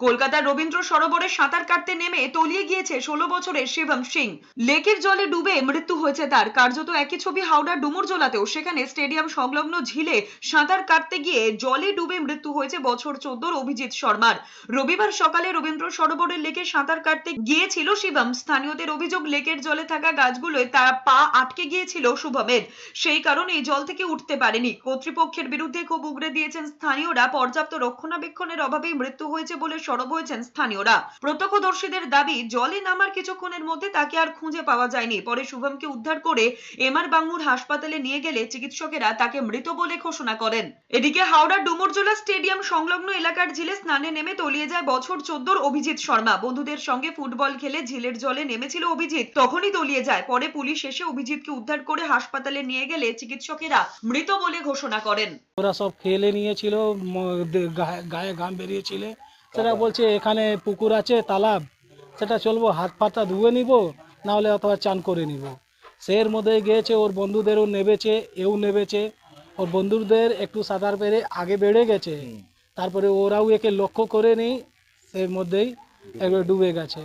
কলকাতার রবীন্দ্র সরোবরে সাঁতার কাটতে নেমে তলিয়ে গিয়েছে ষোলো বছরের শিবম সিং। লেকের জলে ডুবে মৃত্যু হয়েছে তার। কার্যত একই ছবি হাওড়ার ডুমুরজোলাতেও সেখানে স্টেডিয়াম সংলগ্ন ঝিলে সাঁতার কাটতে গিয়ে জলে ডুবে মৃত্যু হয়েছে বছর চোদ্দোর অভিজিৎ শর্মার। রবিবার সকালে রবীন্দ্র সরোবরের লেকে সাঁতার কাটতে গিয়েছিল শিবম। স্থানীয়দের অভিযোগ, লেকের জলে থাকা গাছগুলোয় তার পা আটকে গিয়েছিল শুভমের। সেই কারণে জল থেকে উঠতে পারেনি। কর্তৃপক্ষের বিরুদ্ধে ক্ষোভ উগরে দিয়েছেন স্থানীয়রা। পর্যাপ্ত রক্ষণাবেক্ষণের অভাবেই মৃত্যু হয়েছে বলে সরব হয়েছেন স্থানীয়রা। প্রত্যক্ষদর্শীদের দাবি, জলে নামার কিছুক্ষণের মধ্যে তাকে আর খুঁজে পাওয়া যায়নি। পরে শুভমকে উদ্ধার করে এমআর বাঙ্গুর হাসপাতালে নিয়ে গেলে চিকিৎসকেরা তাকে মৃত বলে ঘোষণা করেন। এদিকে হাওড়ার ডুমুরজোলা স্টেডিয়াম সংলগ্ন এলাকার ঝিলে স্নানে নেমে তলিয়ে যায় বছর চোদ্দোর অভিজিৎ শর্মা। বন্ধুদের সঙ্গে ফুটবল খেলে ঝিলের জলে নেমেছিল অভিজিৎ। তখনই তলিয়ে যায়। পরে পুলিশ এসে অভিজিৎকে উদ্ধার করে হাসপাতালে নিয়ে গেলে চিকিৎসকেরা মৃত বলে ঘোষণা করেন। ওরা সব খেলে নিয়েছিল গায়ে ঘাম বেরিয়েছিল। সেটা বলছে এখানে পুকুর আছে তালাব। সেটা চলবো হাত পাতা ধুয়ে নিব নাহলে অথবা চান করে নিব। সের এর মধ্যে গিয়েছে ওর বন্ধুদেরও নেবেছে এও নেবেছে ওর বন্ধুদের একটু সাঁতার পেরে আগে বেড়ে গেছে। তারপরে ওরাও একে লক্ষ্য করে নেই এর মধ্যেই একবার ডুবে গেছে।